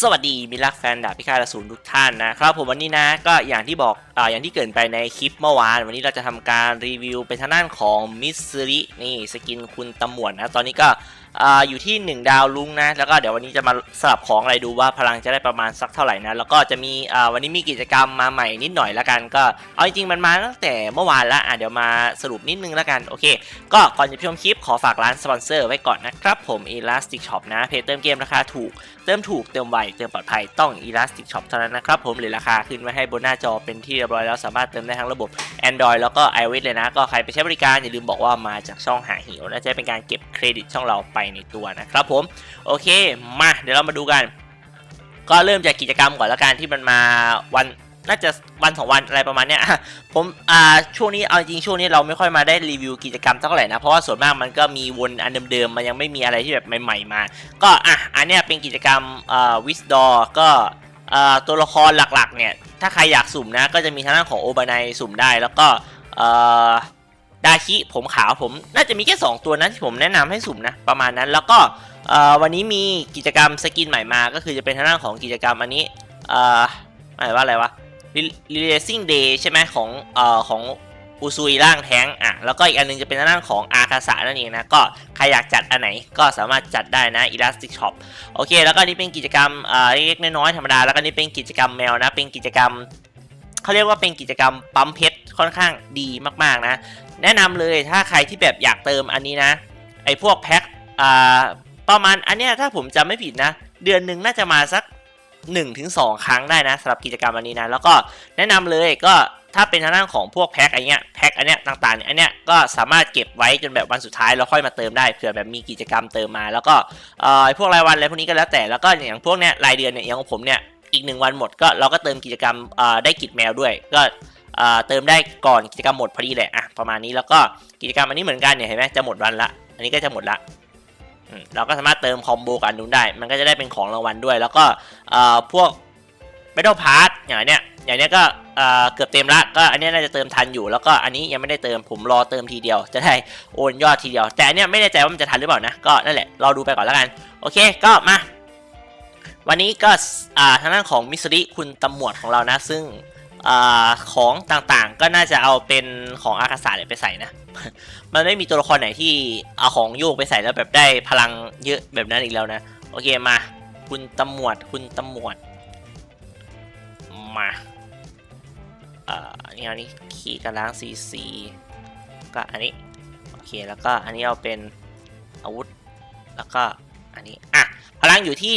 สวัสดีมิตรรักแฟนดาบพิฆาตอสูรทุกท่านนะครับผมวันนี้นะก็อย่างที่บอกอ่าอย่างที่เกินไปในคลิปเมื่อวาน วันนี้เราจะทำการรีวิวเป็นทางด้านของมิสซิรินี่สกินคุณตำรวจนะตอนนี้ก็อ่าอยู่ที่ 1 ดาวลุงนะแล้วก็เดี๋ยววันนี้จะมาสลับของอะไรดูว่าพลังจะได้ประมาณสักเท่าไหร่นะแล้วก็จะมีอ่าวันนี้มีกิจกรรมมาใหม่นิดหน่อยละกันก็เอาจริงๆมันมาตั้งแต่เมื่อวานละอะเดี๋ยวมาสรุปนิดนึงละกันโอเค ก็ก่อนจะชมคลิปขอฝากร้านสปอนเซอร์ไว้ก่อนนะครับผม Elastic Shop นะเพจเติมเกมราคาถูกเติมถูกเติมไวเติมปลอดภัยต้อง Elastic Shop เท่านั้นนะครับผมหรือราคาขึ้นไว้ให้บนหน้าจอเป็นที่เรียบร้อยแล้วสามารถเติมได้ทั้งระบบ Android แล้วก็ iOS เลยนะ ก็ใครไปใช้บริการอย่าลืมบอกว่ามาจากช่องหาหิวนะจะเป็นการเก็บเครดิตช่องเราไปในตัวนะครับผมโอเค มาเดี๋ยวเรามาดูกัน ก็เริ่มจากกิจกรรมก่อนละกันที่มันมาวัน น่าจะวันสองวันอะไรประมาณเนี้ยผมอ่าช่วงนี้เอาจริงช่วงนี้เราไม่ค่อยมาได้รีวิวกิจกรรมเท่าไหร่นะเพราะว่าส่วนมากมันก็มีวนอันเดิมๆมันยังไม่มีอะไรที่แบบใหม่ ๆ มา ก็อะอันเนี้ยเป็นกิจกรรมอ่าวิสดอก็อ่าตัวละครหลักๆเนี่ยถ้าใครอยากสุ่มนะก็จะมีทางด้านของโอบานายสุ่มได้แล้วก็อ่าดาคิผมขาวผมน่าจะมีแค่ 2 ตัวนั้นที่ผมแนะนำให้สุ่มนะประมาณนั้นแล้วก็เอ่อวันนี้มีกิจกรรมสกินใหม่มาก็คือจะเป็นทางด้านของกิจกรรมอันนี้เอ่อหมายว่าอะไรวะ Releasing Day ใช่ไหมของเอ่อของอุซุยร่างแท้งอะแล้วก็อีกอันหนึงจะเป็นทางของอาคาสะนั่นเองนะ ก็ใครอยากจัดอันไหนก็สามารถจัดได้นะ Elastic Shop โอเค แล้วก็นี่เป็นกิจกรรมเอ่อเล็กๆน้อยๆธรรมดา แล้วก็นี่เป็นกิจกรรมแมวนะ เป็นกิจกรรมเขาเรียกว่าเป็นกิจกรรมปั๊มเพชรค่อนข้างดีมากๆนะ แนะนำเลยถ้าใครที่แบบอยากเติมอันนี้นะ ไอ้พวกแพ็คอ่าประมาณอันเนี้ยถ้าผมจำไม่ผิดนะ เดือนหนึ่งน่าจะมาสัก 1-2ถึงครั้งได้นะสำหรับกิจกรรมอันนี้นะ แล้วก็แนะนำเลยก็ถ้าเป็นทางด้านของพวกแพ็คอะไรเงี้ยแพ็คอันเนี้ยต่างๆเนี่ยอันเนี้ยก็สามารถเก็บไว้จนแบบวันสุดท้ายแล้วค่อยมาเติมได้เผื่อแบบมีกิจกรรมเติมมา แล้วก็เอ่อพวกรายวันอะไรพวกนี้ก็แล้วแต่แล้วก็อย่างพวกเนี้ยรายเดือนเนี่ยอย่างของผมเนี่ยอีกหนึ่งวันหมดก็เราก็เติมกิจกรรมเอ่อได้กิจแมวด้วยก็เอ่อเติมได้ก่อนกิจกรรมหมดพอดีแหละอะประมาณนี้แล้วก็กิจกรรมอันนี้เหมือนกันเนี่ยเห็นไหมจะหมดวันละ อันนี้ก็จะหมดละ เราก็สามารถเติมคอมโบกันนู้นได้ มันก็จะได้เป็นของรางวัลด้วย แล้วก็พวก Battle Pass อย่างเนี้ยอย่างเนี้ยก็เกือบเต็มละก็อันนี้น่าจะเติมทันอยู่ แล้วก็อันนี้ยังไม่ได้เติมผมรอเติมทีเดียว จะได้โอนยอดทีเดียว แต่อันเนี้ยไม่แน่ใจว่ามันจะทันหรือเปล่านะก็นั่นแหละรอดูไปก่อนแล้วกัน โอเคก็มาวันนี้ก็อ่าทางด้านของมิสริคุณตำรวจของเรานะ ซึ่ง ของต่างๆ ก็น่าจะเอาเป็นของอากาศาเนี่ยไปใส่นะ มันไม่มีตัวละครไหนที่เอาของโยกไปใส่แล้วแบบได้พลังเยอะแบบนั้นอีกแล้วนะ โอเคมา คุณตำรวจคุณตำรวจมาอ่ออันนี้อันนี้ขี่กระล้างซีซีก็อันนี้ โอเคแล้วก็อันนี้เอาเป็นอาวุธ แล้วก็อันนี้ อะ พลังอยู่ที่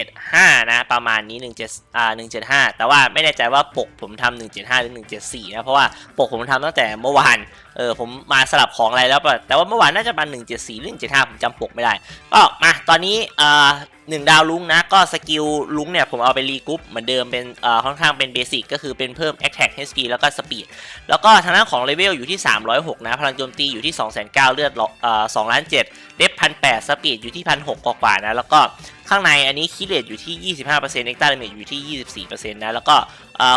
175 นะ ประมาณนี้ 17อ่า175 แต่ว่าไม่แน่ใจว่าปกผมทำ175 หรือ 174 นะ เพราะว่าปกผมทำตั้งแต่เมื่อวาน เออผมมาสลับของอะไรแล้วปะแต่ว่าเมื่อวานน่าจะมา174หรือ175ผมจำปกไม่ได้ ก็มาตอนนี้อ่าหนึ่งดาวลุงนะก็สกิลลุงเนี่ยผมเอาไปรีกรุ๊ปเหมือนเดิมเป็นอ่าค่อนข้างเป็นเบสิกก็คือเป็นเพิ่ม Attack HP แล้วก็ Speed แล้วก็ทางด้านของเลเวลอยู่ที่ 306 นะ พลังโจมตีอยู่ที่209,000เลือดอ่า2ล้าน7เดฟพันแปดสปีดอยู่ที่พันหกกว่าๆนะแล้วก็ ข้างในอันนี้คิเลตอยู่ที่ 25%เอ็กตาเดเมจอยู่ที่ 24%นะ แล้วก็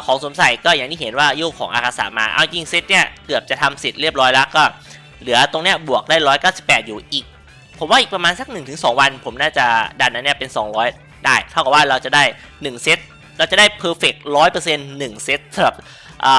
ของสวมใส่ก็อย่างที่เห็นว่าโยกของอากาศามา เอาจริงเซตเนี่ย เกือบจะทำเสร็จเรียบร้อยแล้วก็เหลือตรงเนี้ยบวกได้ 198 อยู่อีก ผมว่าอีกประมาณสัก 1-2 วัน ผมน่าจะดันอันเนี้ยเป็น 200 ได้ เท่ากับว่าเราจะได้ 1 เซต เราจะได้เพอร์เฟกต์100% 1เซตสำหรับ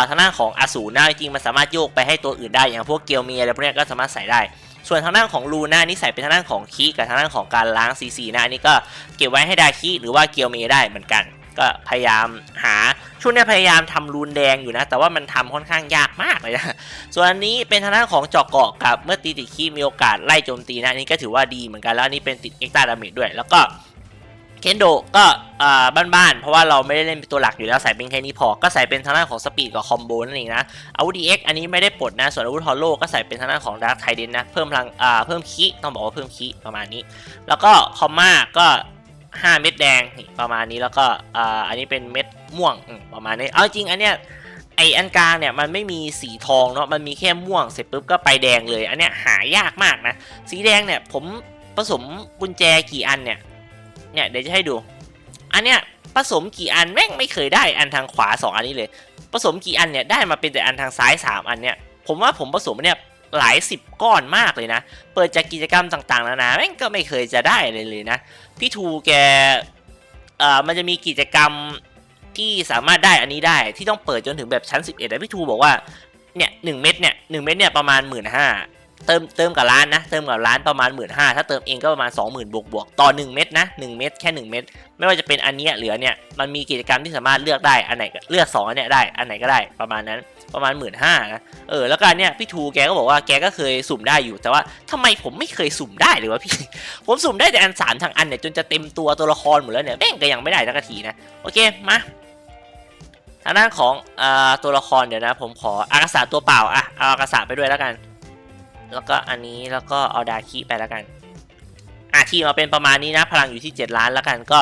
ทางด้านของอสูรนะจริงมันสามารถโยกไปให้ตัวอื่นได้อย่างพวกเกลเมียอะไรพวกนี้ก็สามารถใส่ได้ ส่วนทางด้านของลูน่านี่ใส่เป็นทางด้านของคีกับทางด้านของการล้างซีซีนะอันนี้ก็เก็บไว้ให้ดาคีหรือว่าเกียวเมียได้เหมือนกัน ก็พยายามหาช่วงนี้พยายามทำรูนแดงอยู่นะ แต่ว่ามันทำค่อนข้างยากมากเลยนะส่วนอันนี้เป็นทางด้านของจอกเกาะกับเมื่อตีติดคีมีโอกาสไล่โจมตีนะอันนี้ก็ถือว่าดีเหมือนกันแล้วอันนี้เป็นติดเอ็กซ์ตาดาเมจด้วยแล้วก็ เคนโดก็บ้านๆ เพราะว่าเราไม่ได้เล่นเป็นตัวหลักอยู่แล้วใส่เป็นแค่นี้พอ ก็ใส่เป็นทางด้านของสปีดกับคอมโบนั่นเองนะ อาวุธ DX อันนี้ไม่ได้ปลดนะ ส่วนอาวุธฮอลโลก็ใส่เป็นทางด้านของดาร์คไทเดนนะ เพิ่มพลังอ่าเพิ่มคีต้องบอกว่าเพิ่มคีประมาณนี้ แล้วก็คอมมาก็ 5 เม็ดแดงประมาณนี้ แล้วก็อ่าอันนี้เป็นเม็ดม่วงประมาณนี้ เอาจริงอันเนี้ยไออันกลางเนี่ยมันไม่มีสีทองเนาะ มันมีแค่ม่วงเสร็จปุ๊บก็ไปแดงเลย อันเนี้ยหายากมากนะ สีแดงเนี่ยผมผสมกุญแจกี่อันเนี่ย เนี่ยเดี๋ยวจะให้ดู อันเนี้ยผสมกี่อันแม่งไม่เคยได้อันทางขวา 2 อันนี้เลย ผสมกี่อันเนี่ยได้มาเป็นแต่อันทางซ้าย 3 อันเนี่ยผมว่าผมผสมเนี่ยหลายสิบก้อนมากเลยนะ เปิดจากกิจกรรมต่างๆนานาแม่งก็ไม่เคยจะได้เลยเลยนะ พี่ทูแกเอ่อมันจะมีกิจกรรมที่สามารถได้อันนี้ได้ที่ต้องเปิดจนถึงแบบชั้น 11แต่พี่ทูบอกว่าเนี่ยหนึ่งเม็ดเนี่ยหนึ่งเม็ดเนี่ยประมาณหมื่นห้า เติมเติมกับร้านนะ เติมกับร้านประมาณหมื่นห้าถ้าเติมเองก็ประมาณ 20,000 บวกบวกต่อ 1 เม็ดนะ 1 เม็ดแค่ 1 เม็ดไม่ว่าจะเป็นอันนี้หรือเนี้ยมันมีกิจกรรมที่สามารถเลือกได้อันไหนเลือก2อันเนี้ยได้อันไหนก็ได้ประมาณนั้นประมาณหมื่นห้านะเออแล้วก็อันเนี้ยพี่ทูแกก็บอกว่าแกก็เคยสุ่มได้อยู่ แต่ว่าทำไมผมไม่เคยสุ่มได้เลยวะพี่ ผมสุ่มได้แต่อันสามทางอันเนี่ยจนจะเต็มตัวตัวละครหมดแล้วเนี่ยแม่งก็ยังไม่ได้สักทีนะโอเคมาทางด้านของอ่าตัวละครเดี๋ยวนะ ผมขออากาศาตัวเปล่าอะเอาอากาศไปด้วยแล้วกัน แล้วก็อันนี้แล้วก็เอาดาคิไปแล้วกันอะทีมาเป็นประมาณนี้นะ พลังอยู่ที่ 7 ล้านแล้วกันก็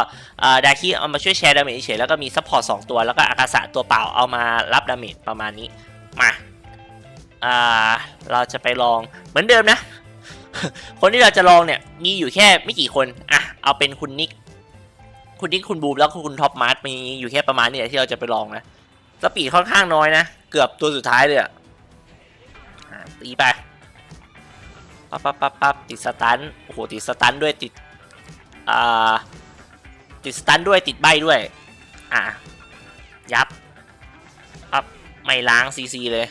ดาคิเอามาช่วยแชร์ดาเมจเฉยแล้วก็มีซัพพอร์ต2ตัว แล้วก็อากาศาตัวเปล่าเอามารับดาเมจประมาณนี้มาอ่าเราจะไปลองเหมือนเดิมนะ คนที่เราจะลองเนี่ยมีอยู่แค่ไม่กี่คนอะเอาเป็นคุณนิกคุณนิกคุณบูมแล้วคุณท็อปมาร์ทมีอยู่แค่ประมาณนี้ที่เราจะไปลองนะสปีดค่อนข้างน้อยนะ เกือบตัวสุดท้ายเลยอะตีไป ปั๊บปั๊บปั๊บปั๊บติดสตันโอ้โหติดสตันด้วยติดอ่าติดสตันด้วยติดใบด้วย อะยับปั๊บไม่ล้างซีซีเลย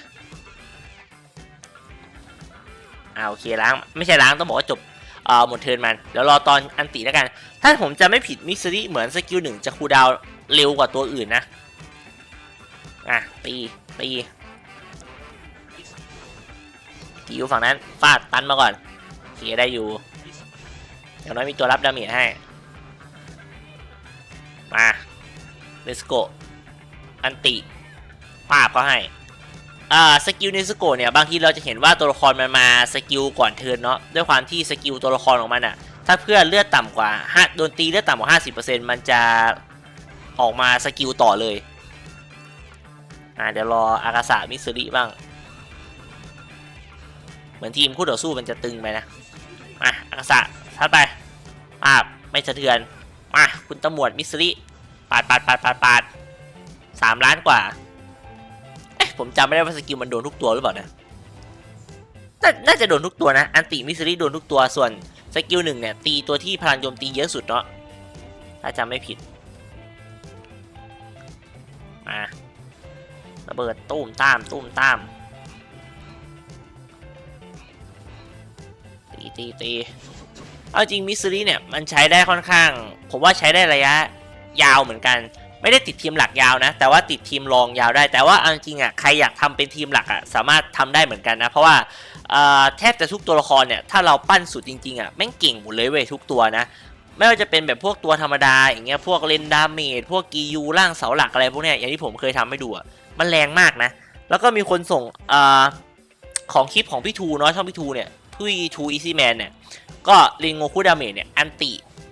อ่าโอเคล้างไม่ใช่ล้างต้องบอกว่าจบเอ่อหมดเทิร์นมันเดี๋ยวรอตอนอันติแล้วกัน ถ้าผมจะไม่ผิดมิสซิลี่เหมือนสกิลหนึ่งจะคูดาวเร็วกว่าตัวอื่นนะ อะตีตี ตีอยู่ฝั่งนั้นฟาดตันมาก่อนเคได้อยู่อย่างน้อยมีตัวรับดาเมจให้ มาเนสโกอันติปาบเขาให้อ่าสกิลเนสโกเนี่ยบางทีเราจะเห็นว่าตัวละครมันมาสกิลก่อนเทินเนาะด้วยความที่สกิลตัวละครของมันอะถ้าเพื่อนเลือดต่ำกว่าห้าโดนตีเลือดต่ำกว่า 50%มันจะออกมาสกิลต่อเลยอ่าเดี๋ยวรออากาศามิสซิริบ้าง เหมือนทีมคู่ต่อสู้มันจะตึงไปนะ มาอากาศะทัดไปปาบไม่สะเทือน มา คุณตำรวจมิสซิริปาดปาดปาดปาดปาดสามล้านกว่า เอ๊ะผมจำไม่ได้ว่าสกิลมันโดนทุกตัวหรือเปล่านะนน่าจะโดนทุกตัวนะ อันติมิสซิริโดนทุกตัว ส่วนสกิลหนึ่งเนี่ย ตีตัวที่พลังโจมตีเยอะสุดเนาะ ถ้าจำไม่ผิด มา ระเบิดตุ้มตามตุ้มตามตี ตีตีเอาจริงมิสซิลี่เนี่ยมันใช้ได้ค่อนข้าง ผมว่าใช้ได้ระยะยาวเหมือนกัน ไม่ได้ติดทีมหลักยาวนะ แต่ว่าติดทีมรองยาวได้ แต่ว่าเอาจริงอะใครอยากทำเป็นทีมหลักอะสามารถทำได้เหมือนกันนะ เพราะว่าแทบจะทุกตัวละครเนี่ยถ้าเราปั้นสุดจริงๆอะแม่งเก่งหมดเลยเว้ยทุกตัวนะไม่ว่าจะเป็นแบบพวกตัวธรรมดาอย่างเงี้ยพวกเลนดาเมจพวกกียูร่างเสาหลักอะไรพวกเนี้ยอย่างที่ผมเคยทำให้ดูอะมันแรงมากนะ แล้วก็มีคนส่งอของคลิปของพี่ทูเนาะช่องพี่ทูเนี่ย พี่ทูอีซี่แมนเนี่ย ก็ลิงโงคุดาเมจเนี่ย อันติ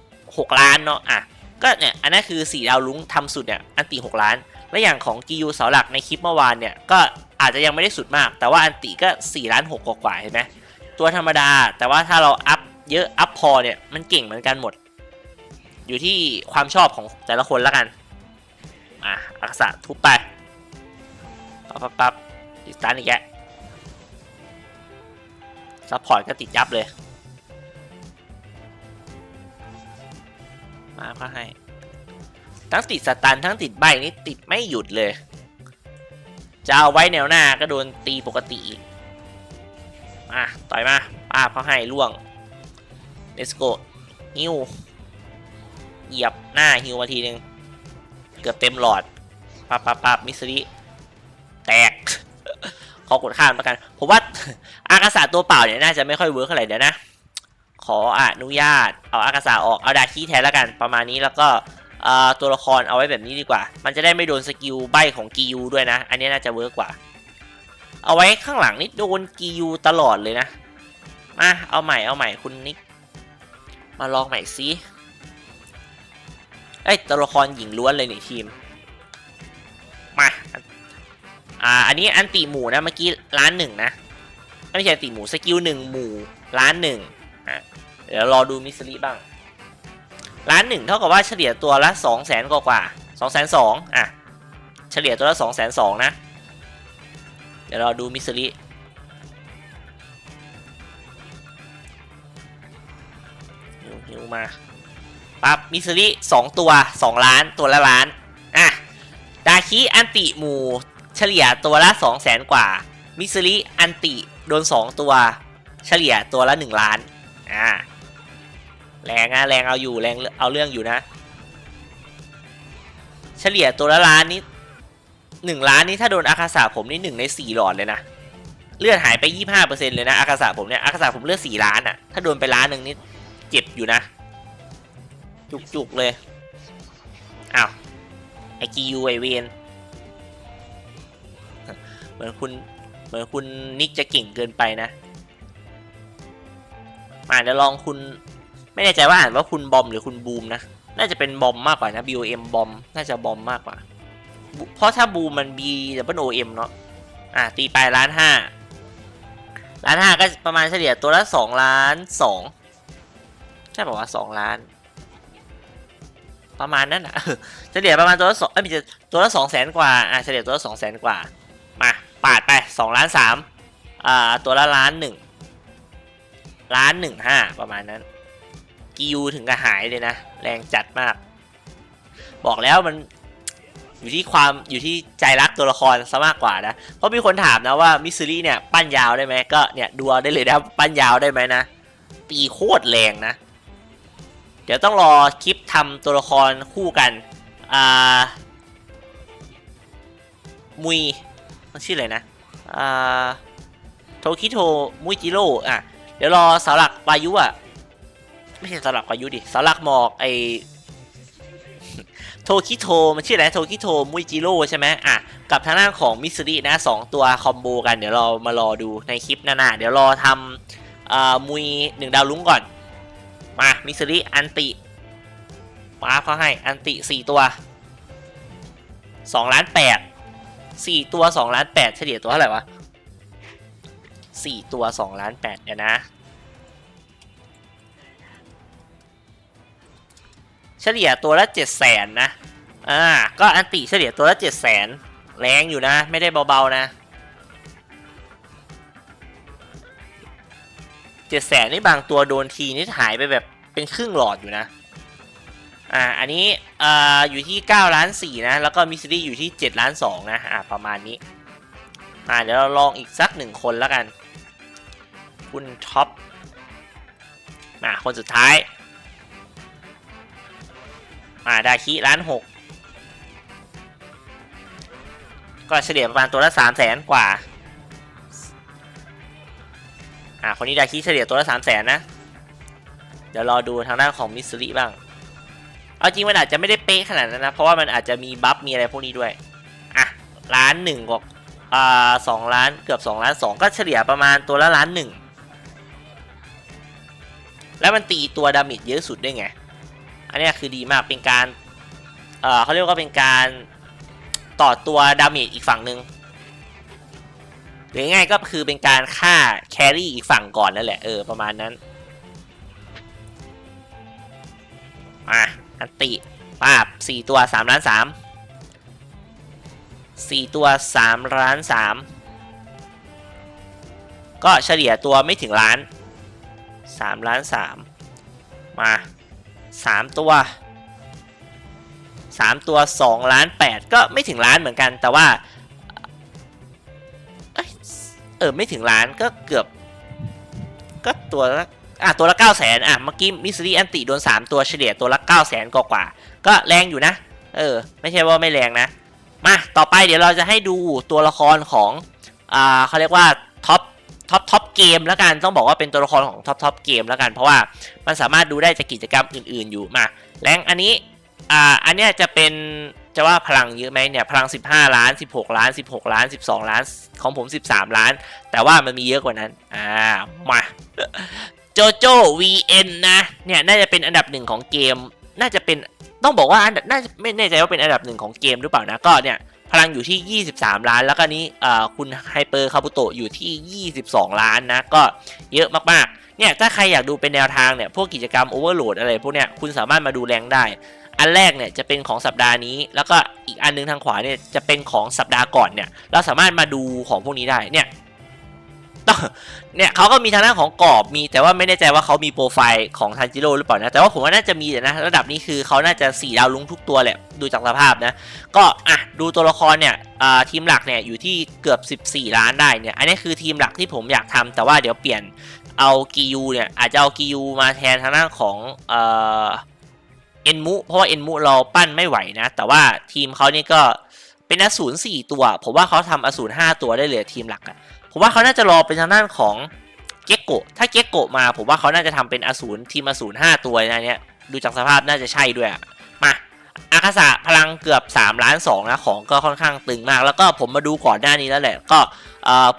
6 ล้านเนาะอะก็เนี่ย อันนั้นคือ 4 ดาวลุงทำสุดเนี่ย อันติ 6 ล้าน และอย่างของกิยูเสาหลักในคลิปเมื่อวานเนี่ย ก็อาจจะยังไม่ได้สุดมาก แต่ว่าอันติก็ 4 ล้าน 6 กว่าๆเห็นไหมตัวธรรมดา แต่ว่าถ้าเราอัพเยอะอัพพอเนี่ย มันเก่งเหมือนกันหมด อยู่ที่ความชอบของแต่ละคนแล้วกัน อะอักษะทุบไปปั๊บปั๊บปั๊บติดตาร์ทอีกแก ซัพพอร์ตก็ติดยับเลย มาก็ให้ ทั้งติดสตันทั้งติดใบนี่ติดไม่หยุดเลย จะเอาไว้แนวหน้าก็โดนตีปกติอีกมาต่อยมาป้าเขาให้ล่วงเลสโกฮิวเหยียบหน้าฮิวมาทีนึงเกือบเต็มหลอดปับปับปับมิสซิริ อกดข้ามแล้วกัน ผมว่าอากาศาตัวเปล่าเนี่ยน่าจะไม่ค่อยเวิร์กเท่าไหร่เดี๋ยวนะ ขออนุญาต เอาอากาศาออก เอาดาคีแทนแล้วกัน ประมาณนี้แล้วก็ตัวละครเอาไว้แบบนี้ดีกว่า มันจะได้ไม่โดนสกิลใบของกียูด้วยนะ อันนี้น่าจะเวิร์กกว่า เอาไว้ข้างหลังนี่โดนกียูตลอดเลยนะ มา เอาใหม่ เอาใหม่ คุณนิก มาลองใหม่ซิเอ้ยตัวละครหญิงล้วนเลยนี่ทีม มาอ่า อันนี้อันติหมูนะ เมื่อกี้ล้านหนึ่งนะ ไม่ใช่อันติหมูสกิลหนึ่งหมูล้านหนึ่งเดี๋ยวรอดูมิสซิลี่บ้างล้านหนึ่งเท่ากับว่าเฉลี่ยตัวละสองแสนกว่ากว่าสองแสนสองอะ เฉลี่ยตัวละสองแสนสองนะ เดี๋ยวรอดูมิสซิลี่หิวมาปั๊บมิสริลี่สองตัวสองล้านตัวละล้าน อะ ดาคิอันติหมู เฉลี่ยตัวละสองแสนกว่า มิสริอันติ โดนสองตัว เฉลี่ยตัวละหนึ่งล้าน อ่า แรงอะแรงเอาอยู่แรงเอาเรื่องอยู่นะ เฉลี่ยตัวละล้านนี้หนึ่งล้านนี้ถ้าโดนอาคาสาผมนี่หนึ่งในสี่หลอดเลยนะ เลือดหายไปยี่ห้าเปอร์เซ็นเลยนะอาคาสาผมเนี่ยอาคาสาผมเลือดสี่ล้านอะถ้าโดนไปล้านหนึ่งนี่เจ็บอยู่นะ จุกๆเลย อ้าวไอกียูไอเวน เหมือนคุณ เหมือนคุณนิกจะเก่งเกินไปนะมาเดี๋ยวลองคุณ ไม่แน่ใจว่าอ่านว่าคุณบอมหรือคุณบูมนะ น่าจะเป็นบอมมากกว่านะ B O M บอม น่าจะบอมมากกว่า เพราะถ้าบูมมัน B W O M เนาะ อะตีไปล้านห้าล้านห้าก็ประมาณเฉลี่ยตัวละสองล้านสองใช่ป่าวว่าสองล้าน ประมาณนั้นอะเฉลี่ยประมาณตัวละสองเอ้ยไมีจะตัวละสองแสนกว่า อะเฉลี่ยตัวละสองแสนกว่าาปาดไป สองล้านสามอ่าตัวละล้านหนึ่งล้านหนึ่งห้าประมาณนั้นกิวถึงกับหายเลยนะ แรงจัดมาก บอกแล้วมันอยู่ที่ความอยู่ที่ใจรักตัวละครซะมากกว่านะ เพราะมีคนถามนะว่ามิสซิลี่เนี่ย ปั้นยาวได้ไหมก็เนี่ยดูเอาได้เลยนะปั้นยาวได้ไหมนะตีโคตรแรงนะ เดี๋ยวต้องรอคลิปทำตัวละครคู่กัน อ่า มุยมันชื่ออะไรนะ อ่าโทคิโทมุยจิโร่อะ เดี๋ยวรอเสาหลักวายุอะ ไม่ใช่เสาหลักวายุดิเสาหลักหมอกไอโทคิโทมันชื่ออะไรโทคิโทมุยจิโร่ใช่ไหมอะ กับทางด้านของมิสซินะสองตัวคอมโบกันเดี๋ยวเรามารอดูในคลิปหน้าๆเดี๋ยวรอทำอ่ามุยหนึ่งดาวลุ้งก่อน มามิสซิอันติป้าเขาให้อันติสี่ตัวสองล้านแปด สี่ตัวสองล้านแปดเฉลี่ยตัวเท่าไหร่วะสี่ตัวสองล้านแปดเดี๋ยวนะ เฉลี่ยตัวละเจ็ดแสนนะ อ่า ก็อันติเฉลี่ยตัวละเจ็ดแสนแรงอยู่นะ ไม่ได้เบาๆนะเจ็ดแสนนี่บางตัวโดนทีนี่หายไปแบบเป็นครึ่งหลอดอยู่นะ อ่า อันนี้อ่าอยู่ที่9ล้าน4นะ แล้วก็มิสซิลี่อยู่ที่7ล้าน2นะ อ่า ประมาณนี้ อ่า เดี๋ยวเราลองอีกสักหนึ่งคนแล้วกัน คุณท็อป มา คนสุดท้ายอ่าดาคิล้านหกก็เฉลี่ยประมาณตัวละสามแสนกว่า อ่า คนนี้ดาคิเฉลี่ยตัวละสามแสนนะ เดี๋ยวรอดูทางด้านของมิสซิลิบ้าง เอาจริงมันอาจจะไม่ได้เป๊ะขนาดนั้นนะ เพราะว่ามันอาจจะมีบัฟมีอะไรพวกนี้ด้วย อะล้านหนึ่งกว่าอ่าสองล้านเกือบสองล้านสองก็เฉลี่ยประมาณตัวละล้านหนึ่งแล้วมันตีตัวดาเมจเยอะสุดด้วยไง อันนี้คือดีมากเป็นการ เอ่อเขาเรียกว่าเป็นการต่อตัวดาเมจอีกฝั่งหนึ่งหรือง่ายก็คือเป็นการฆ่าแครี่อีกฝั่งก่อนนั่นแหละ เออ ประมาณนั้น มา อันติปาบสี่ตัวสามล้านสามสี่ตัวสามล้านสามก็เฉลี่ยตัวไม่ถึงล้านสามล้านสามมาสามตัวสามตัวสองล้านแปดก็ไม่ถึงล้านเหมือนกันแต่ว่าเออไม่ถึงล้านก็เกือบ ก็ตัวละ อะตัวละ9 0 0 0 0อะเมื่อกี้มิสซิลี่อันติโดน 3 ตัวเฉลี่ยตัวละ9 0 0 0 0กว่ากว่าก็แรงอยู่นะ เออ ไม่ใช่ว่าไม่แรงนะ มาต่อไปเดี๋ยวเราจะให้ดูตัวละครของอ่าเขาเรียกว่าท็อปท็อปท็อปเกมแล้วกันต้องบอกว่าเป็นตัวละครของท็อปท็อปเกมแล้วกัน เพราะว่ามันสามารถดูได้จากกิจกรรมอื่น ๆ อยู่มาแรงอันนี้อ่าอันเนี้ยจะเป็นจะว่าพลังเยอะไหมเนี่ยพลัง 15 ล้าน 16 ล้าน 16 ล้าน 12 ล้านของผม 13 ล้าน แต่ว่ามันมีเยอะกว่านั้นอ่ามา โจโจ้ VN นะเนี่ยน่าจะเป็นอันดับหนึ่งของเกม น่าจะเป็นต้องบอกว่าอันดับน่าจะไม่แน่ใจว่าเป็นอันดับหนึ่งของเกมหรือเปล่านะก็เนี่ยพลังอยู่ที่ 23 ล้าน แล้วก็นี้อ่คุณไฮเปอร์คาบุโตะอยู่ที่ 22 ล้านนะ ก็เยอะมากๆ เนี่ยถ้าใครอยากดูเป็นแนวทางเนี่ย พวกกิจกรรมโอเวอร์โหลดอะไรพวกเนี้ยคุณสามารถมาดูแรงได้ อันแรกเนี่ยจะเป็นของสัปดาห์นี้ แล้วก็อีกอันนึงทางขวาเนี่ยจะเป็นของสัปดาห์ก่อนเนี่ย เราสามารถมาดูของพวกนี้ได้ เนี่ย เนี่ยเขาก็มีทางด้านของกรอบมี แต่ว่าไม่แน่ใจว่าเขามีโปรไฟล์ของทันจิโร่หรือเปล่านะ แต่ว่าผมว่าน่าจะมีนะ ระดับนี้คือเขาน่าจะ4ดาวลุ้งทุกตัวแหละดูจากสภาพนะ ก็อะดูตัวละครเนี่ยทีมหลักเนี่ยอยู่ที่เกือบ 14 ล้านได้เนี่ย อันนี้คือทีมหลักที่ผมอยากทำแต่ว่าเดี๋ยวเปลี่ยนเอากียูเนี่ยอาจจะเอากียูมาแทนทางด้านของเอ็นมุเพราะว่าเอ็นมุเราปั้นไม่ไหวนะ แต่ว่าทีมเขานี่ก็เป็นอสูร4ตัว ผมว่าเขาทำอสูร5ตัวได้เลยทีมหลักอะ ผมว่าเขาน่าจะรอเป็นทางด้านของเก็กโกะถ้าเก็กโกะมา ผมว่าเขาน่าจะทำเป็นอสูรทีมอสูร5ตัวนะเนี่ยดูจากสภาพน่าจะใช่ด้วยมาอาคาสะพลังเกือบ 3 ล้าน2นะของก็ค่อนข้างตึงมาก แล้วก็ผมมาดูก่อนหน้านี้แล้วแหละ ก็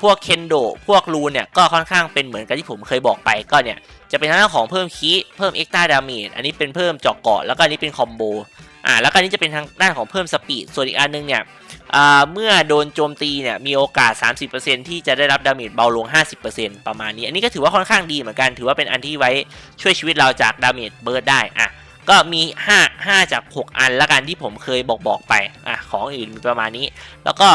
พวกเคนโดพวกรูนเนี่ยก็ค่อนข้างเป็นเหมือนกับที่ผมเคยบอกไปก็เนี่ยจะเป็นทางด้านของเพิ่มคีเพิ่มเอ็กซ์ต้าดาเมจอันนี้เป็นเพิ่มเจาะเกาะแล้วก็อันนี้เป็นคอมโบ อ่าแล้วก็นี้จะเป็นทางด้านของเพิ่มสปีด ส่วนอีกอันนึงเนี่ยอ่าเมื่อโดนโจมตีเนี่ยมีโอกาส 30%ที่จะได้รับดาเมจเบาลง 50%ประมาณนี้ อันนี้ก็ถือว่าค่อนข้างดีเหมือนกัน ถือว่าเป็นอันที่ไว้ช่วยชีวิตเราจากดาเมจเบิร์ดได้อะก็มี 5 5 จาก 6 อันละกันที่ผมเคยบอกบอกไปอะของอื่นมีประมาณนี้ แล้วก็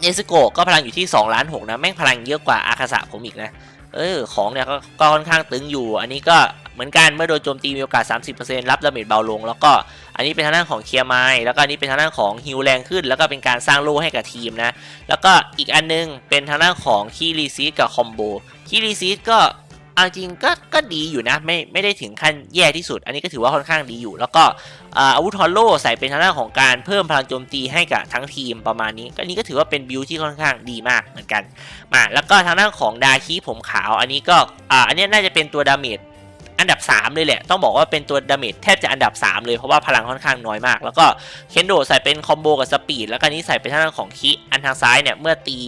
เนสโกก็พลังอยู่ที่2ล้าน6นะ แม่งพลังเยอะกว่าอาคาสะผมอีกนะ เออของเนี่ยก็ค่อนข้างตึงอยู่ อันนี้ก็เหมือนกันเมื่อโดนโจมตีมีโอกาส 30%รับดาเมจเบาลง แล้วก็อันนี้เป็นทางด้านของเคลียร์ไม้แล้วก็อันนี้เป็นทางด้านของฮิวแรงขึ้น แล้วก็เป็นการสร้างโล่ให้กับทีมนะ แล้วก็อีกอันนึงเป็นทางด้านของคีรีซีกับคอมโบคีรีซีก็ เอาจริงก็ก็ดีอยู่นะไม่ไม่ได้ถึงขั้นแย่ที่สุด อันนี้ก็ถือว่าค่อนข้างดีอยู่ แล้วก็อาวุธฮอลโลใส่เป็นทางด้านของการเพิ่มพลังโจมตีให้กับทั้งทีมประมาณนี้ก็นนี้ก็ถือว่าเป็นบิลที่ค่อนข้างดีมากเหมือนกันมาแล้วก็ทางด้านของดาคีผมขาว อันนี้ก็อ่าอันนี้น่าจะเป็นตัวดาเมจอันดับ 3 เลยแหละ ต้องบอกว่าเป็นตัวดาเมจแทบจะอันดับ 3 เลยเพราะว่าพลังค่อนข้างน้อยมาก แล้วก็เคนโดใส่เป็นคอมโบกับสปีดแล้วก็นี้ใส่เป็นทางด้านของคิอันทางซ้ายเนี่ยเมื่อตี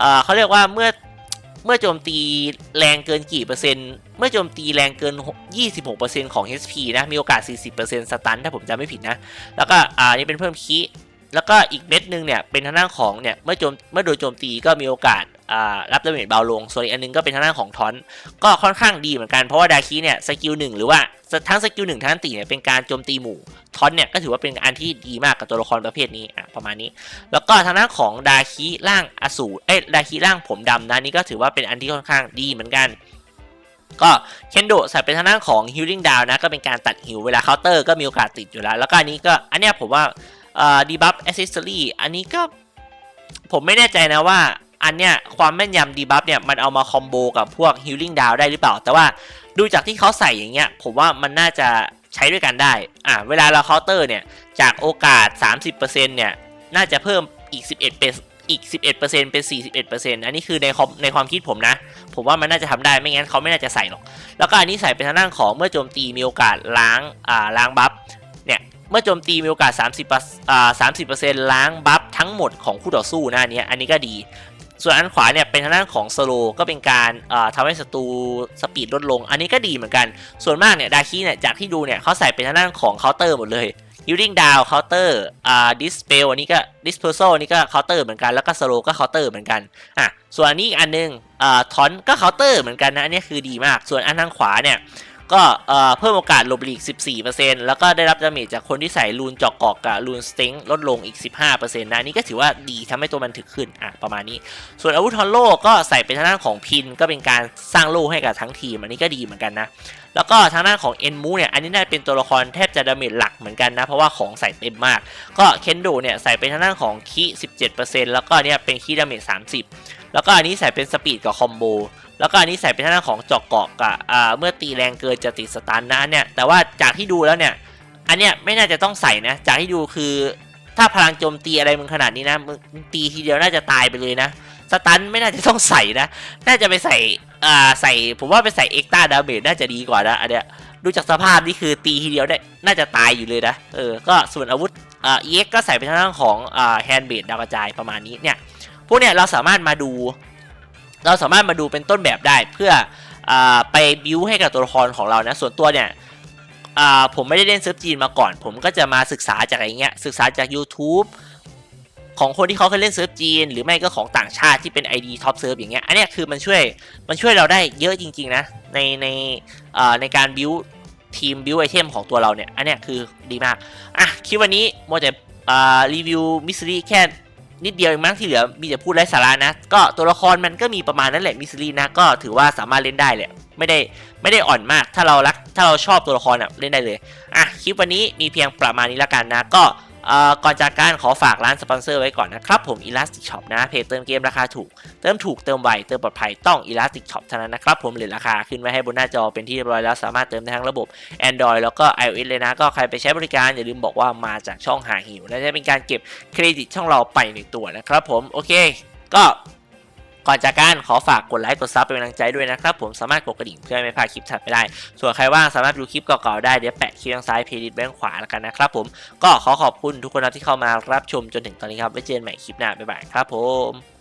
อ่อเขาเรียกว่าเมื่อ เมื่อโจมตีแรงเกินกี่เปอร์เซ็นต์ เมื่อโจมตีแรงเกิน 26%ของ HP นะ มีโอกาส 40%สตันถ้าผมจำไม่ผิดนะ แล้วก็อ่านี่เป็นเพิ่มคีแล้วก็อีกเม็ดหนึงเนี่ยเป็นทางด้านของเนี่ยเมื่อโจมเมื่อโดนโจมตีก็มีโอกาส รับดาเมจเบาลง ส่วนอีกอันหนึงก็เป็นทางด้านของทอนก็ค่อนข้างดีเหมือนกันเพราะว่าดาคิเนี่ยสกิลหนึ่งหรือว่าทั้งสกิลหนึ่งทั้งตีเนี่ยเป็นการโจมตีหมู่ทอนเนี่ยก็ถือว่าเป็นอันที่ดีมากกับตัวละครประเภทนี้อะประมาณนี้ แล้วก็ทางด้านของดาคิร่างอสูรเอ้ดาคิร่างผมดำนะนี่ก็ถือว่าเป็นอันที่ค่อนข้างดีเหมือนกันก็เคนโดใส่เป็นทางด้านของ healing down นะ ก็เป็นการตัดหิวเวลาเคาน์เตอร์ก็มีโอกาสติดอยู่แล้ว แล้วก็อันนี้ก็อันเนี้ยผมว่าเอ่อ debuff accessory อันนี้ก็ผมไม่แน่ใจนะว่า อันเนี้ยความแม่นยำ debuff เนี่ยมันเอามาคอมโบกับพวก healing down ได้หรือเปล่า แต่ว่าดูจากที่เขาใส่อย่างเงี้ยผมว่ามันน่าจะใช้ด้วยกันได้ อะเวลาเราเคาน์เตอร์เนี่ยจากโอกาส 30%เนี่ยน่าจะเพิ่มอีก 11เป็นอีก 11%เป็น 41%อันนี้คือในความในความคิดผมนะ ผมว่ามันน่าจะทำได้ไม่งั้นเขาไม่น่าจะใส่หรอก แล้วก็อันนี้ใส่เป็นทางด้านของเมื่อโจมตีมีโอกาสล้างอ่าล้างบัฟเนี่ยเมื่อโจมตีมีโอกาส 30อ่า30%ล้างบัฟทั้งหมดของคู่ต่อสู้นะอันนี้อันนี้ก็ดี ส่วนอันขวาเนี่ยเป็นทางด้านของสโลก็เป็นการอ่าทำให้ศัตรูสปีดลดลง อันนี้ก็ดีเหมือนกัน ส่วนมากเนี่ยดาคิเนี่ยจากที่ดูเนี่ยเขาใส่เป็นทางด้านของเคาน์เตอร์หมดเลย Healing Down เคาน์เตอร์อ่า Dispel อันนี้ก็ Dispersal อันนี้ก็เคาน์เตอร์เหมือนกันแล้วก็สโลก็เคาน์เตอร์เหมือนกันอะส่วนอันนี้อีกอันนึงอ่าทอนก็เคาน์เตอร์เหมือนกันนะอันนี้คือดีมาก ส่วนอันทางขวาเนี่ย ก็เพิ่มโอกาสหลบหลีก 14%แล้วก็ได้รับดาเมจจากคนที่ใส่รูนเจอกกอกกับรูนสต็งลดลงอีก 15%นะนี่ก็ถือว่าดีทำให้ตัวมันถึกขึ้นอะประมาณนี้ ส่วนอาวุธฮอลโลก็ใส่เป็นทางด้านของพินก็เป็นการสร้างโล่ให้กับทั้งทีม อันนี้ก็ดีเหมือนกันนะ แล้วก็ทางด้านของเอ็นมูเนี่ยอันนี้น่าจะเป็นตัวละครแทบจะดาเมจหลักเหมือนกันนะ เพราะว่าของใส่เต็มมาก ก็เคนโดเนี่ยใส่เป็นทางด้านของคี17%แล้วก็เนี่ยเป็นคีดาเมจ30 แล้วก็อันนี้ใส่เป็นสปีดกับคอมโบแล้วก็อันนี้ใส่เป็นทางด้านของจอกเกาะกับเมื่อตีแรงเกินจะติดสตันนะเนี่ยแต่ว่าจากที่ดูแล้วเนี่ยอันเนี้ยไม่น่าจะต้องใส่นะ จากที่ดูคือ ถ้าพลังโจมตีอะไรมึงขนาดนี้นะมึงตีทีเดียวน่าจะตายไปเลยนะสตันไม่น่าจะต้องใส่นะ น่าจะไปใส่อ่าใส่ผมว่าไปใส่เอ็กต a าดาเมจน่าจะดีกว่านะอันเนี้ยดูจากสภาพนี่คือตีทีเดียวได้น่าจะตายอยู่เลยนะเออก็ส่วนอาวุธอ่าเอ็กก็ใส่ไปทางด้านของอ่าแฮนด์เบดดาวกระจายประมาณนี้เนี่ย พวกเนี้ยเราสามารถมาดู เราสามารถมาดูเป็นต้นแบบได้เพื่ออไปบิวให้กับตัวละครของเรานะส่วนตัวเนี่ยผมไม่ได้เล่นเซิร์ฟจีนมาก่อน ผมก็จะมาศึกษาจากอะไรเงี้ยศึกษาจาก YouTube ของคนที่เขาเคยเล่นเซิร์ฟจีน หรือไม่ก็ของต่างชาติที่เป็น ID ท็อปเซิร์ฟอย่างเงี้ยอันเนี้ยคือมันช่วยมันช่วยเราได้เยอะจริง ๆ นะ ในในในการบิวทีมบิวไอเทมของตัวเราเนี่ย อันเนี้ยคือดีมาก อะคลิปวันนี้โมจะอ่รีวิวมิสซิลี่แค่ นิดเดียวเองมั้งที่เหลือมีแต่พูดไร้สาระนะ ก็ตัวละครมันก็มีประมาณนั้นแหละมิสลีนะก็ถือว่าสามารถเล่นได้แหละไม่ได้ไม่ได้อ่อนมากถ้าเรารักถ้าเราชอบตัวละครอะเล่นได้เลยอะคลิปวันนี้มีเพียงประมาณนี้ละกันนะก็ ก่อนจากการขอฝากร้านสปอนเซอร์ไว้ก่อนนะครับผม Elastic Shop นะเพจเติมเกมราคาถูก เติมถูกเติมไวเติมปลอดภัยต้อง Elastic Shop เท่านั้นนะครับผมเหลือราคาขึ้นไว้ให้บนหน้าจอเป็นที่เรียบร้อยแล้วสามารถเติมได้ทั้งระบบ Android แล้วก็ iOS เลยนะก็ใครไปใช้บริการอย่าลืมบอกว่ามาจากช่องหาหิวและจะเป็นการเก็บเครดิตช่องเราไปในตัวนะครับผมโอเค ก็ ก่อนจากการขอฝากกดไลค์กดซับเป็นกำลังใจด้วยนะครับผมสามารถกดกระดิ่งเพื่อไม่พลาดคลิปถัดไปได้ ส่วนใครว่างสามารถดูคลิปเก่าๆได้เดี๋ยวแปะคลิปทางซ้ายเพลย์ลิสต์ไว้างขวาแล้วกันนะครับผมก็ขอขอบคุณทุกคนนะที่เข้ามารับชมจนถึงตอนนี้ครับไว้เจอกันใหม่คลิปหน้าบ๊ายบายครับผม